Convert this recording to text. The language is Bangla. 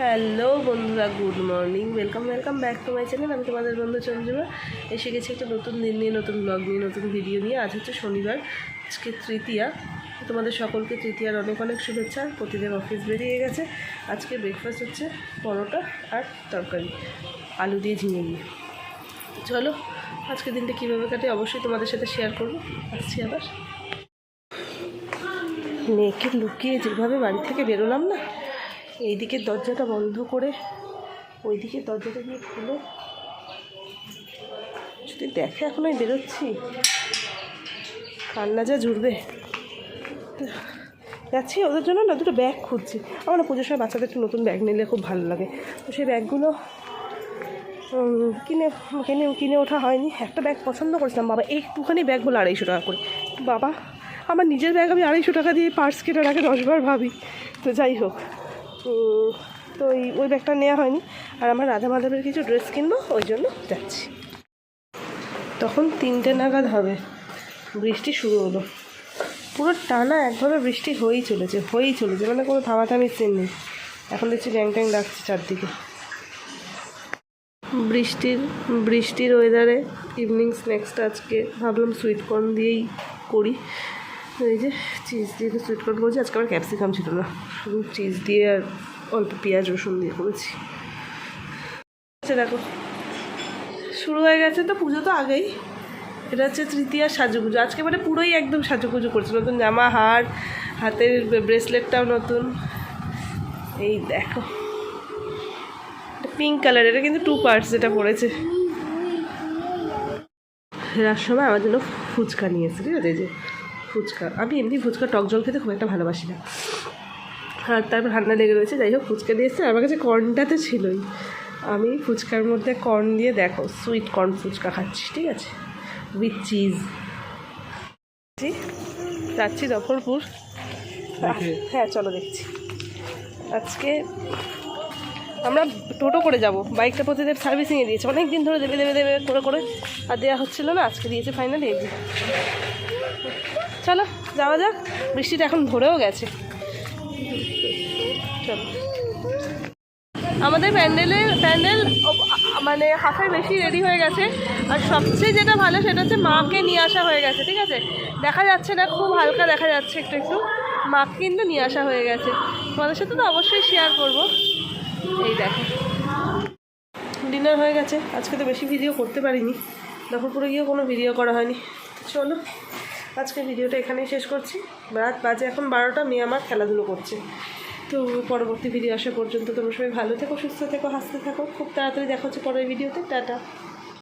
হ্যালো বন্ধুরা, good morning. Welcome welcome back to my channel. আমি তোমাদের বন্ধু চঞ্জুমা। এসে গেছি একটা নতুন দিন নিয়ে, নতুন ব্লগ নিয়ে, নতুন ভিডিও নিয়ে। আজ হচ্ছে শনিবার, আজকে তৃতীয়া। তোমাদের সকলকে তৃতীয়ার অনেক অনেক শুভেচ্ছা। প্রতিদিন অফিস বেরিয়ে গেছে। আজকে ব্রেকফাস্ট হচ্ছে পরোটা আর তরকারি, আলু দিয়ে ঝিঙে দিয়ে। চলো আজকে দিনটা কীভাবে কাটে অবশ্যই তোমাদের সাথে শেয়ার করব। আসছি আবার। মেয়েকে লুকিয়ে যেভাবে বাড়ি থেকে বেরোলাম না এই দিকের দরজাটা বন্ধ করে ওই দিকের দরজাটা দিয়ে খুলে। যদি দেখে এখন আমি বেরোচ্ছি, কান্না যা জুড়বে যাচ্ছি ওদের জন্য না দুটো ব্যাগ খুঁজছি। আমার পুজোর সময় বাচ্চাদের একটু নতুন ব্যাগ নিলে খুব ভালো লাগে। তো সেই ব্যাগগুলো কিনে কিনে কিনে ওঠা হয়নি। একটা ব্যাগ পছন্দ করেছিলাম। বাবা, একটুখানি ব্যাগ হলো আড়াইশো টাকা করে। বাবা, আমার নিজের ব্যাগ আমি আড়াইশো টাকা দিয়ে পার্স কেনার আগে দশবার ভাবি। তো যাই হোক। তো ওই ওই ব্যাগটা নেওয়া হয়নি। আর আমার রাধা মাধবের কিছু ড্রেস কিনবো, ওই জন্য যাচ্ছি। তখন তিনটে নাগাদ হবে। বৃষ্টি শুরু হলো। পুরো টানা একভাবে বৃষ্টি হয়েই চলেছে হয়েই চলেছে। মানে কোনো থামাথামি সিন নেই। এখন দেখছি গ্যাং ট্যাং ডাকছে চারদিকে। বৃষ্টির বৃষ্টির ওয়েদারে ইভিনিং স্ন্যাক্সটা আজকে ভাবলাম সুইট কর্ন দিয়েই করি। এই যে চিজ দিয়ে সুইট কর্ন করেছি। আজকে আমার ক্যাপসিকাম ছিল না। শুধু চিজ দিয়ে আর অল্প পেঁয়াজ, রসুন দিয়ে করেছি। আচ্ছা দেখো। শুরু হয়ে গেছে তো, পুজো তো আগেই। এটা হচ্ছে তৃতীয়া সাজুগুজু। আজকে মানে পুরোই একদম সাজুগুজু করছে। নতুন জামা, হার, হাতের ব্রেসলেটটাও নতুন। এই দেখো। পিঙ্ক কালার এটা কিন্তু টু পার্টস যেটা পড়েছে। ফেরার সময় আমার জন্য ফুচকা নিয়ে এসেছে, ঠিক আছে? যে ফুচকা। আমি এমনি ফুচকা টক জল খেতে খুব একটা ভালোবাসি না। আর তারপর ঠান্ডা লেগে রয়েছে যাই হোক ফুচকা দিয়ে এসছে। আমার কাছে কর্নটা তো ছিলই। আমি ফুচকার মধ্যে কর্ন দিয়ে দেখো সুইট কর্ন ফুচকা খাচ্ছি ঠিক আছে? উইথ চিজ যাচ্ছি দফরপুর হ্যাঁ চলো দেখছি। আজকে আমরা টোটো করে যাব। বাইকটা প্রতিদিন সার্ভিসিংয়ে দিয়েছে। অনেক দিন ধরে দেবে দেবে দেবে করে করে। আর দেওয়া হচ্ছিল না, আজকে দিয়েছে ফাইনালি এই। চলো, যাওয়া যাক। বৃষ্টিটা এখন ধরেও গেছে। চলো। আমাদের প্যান্ডেলে, প্যান্ডেল মানে হাফের বেশি রেডি হয়ে গেছে। আর সবচেয়ে যেটা ভালো সেটা হচ্ছে মাকে নিয়ে আসা হয়ে গেছে, ঠিক আছে? দেখা যাচ্ছে না, খুব হালকা দেখা যাচ্ছে একটু একটু। মাকে কিন্তু নিয়ে আসা হয়ে গেছে। তোমাদের সাথে তো অবশ্যই শেয়ার করব। এই দেখো। ডিনার হয়ে গেছে। আজকে তো বেশি ভিডিও করতে পারিনি। দুপুরে গিয়ে কোনো ভিডিও করা হয়নি। চলো আজকে ভিডিওটা এখানেই শেষ করছি। রাত বাজে এখন বারোটা, মেয়ে আমার খেলাধুলো করছে। তো পরবর্তী ভিডিও আসা পর্যন্ত তোমরা সবাই ভালো থেকো, সুস্থ থেকো, হাসতে থাকো। খুব তাড়াতাড়ি দেখা হচ্ছে পরের ভিডিওতে টাটা।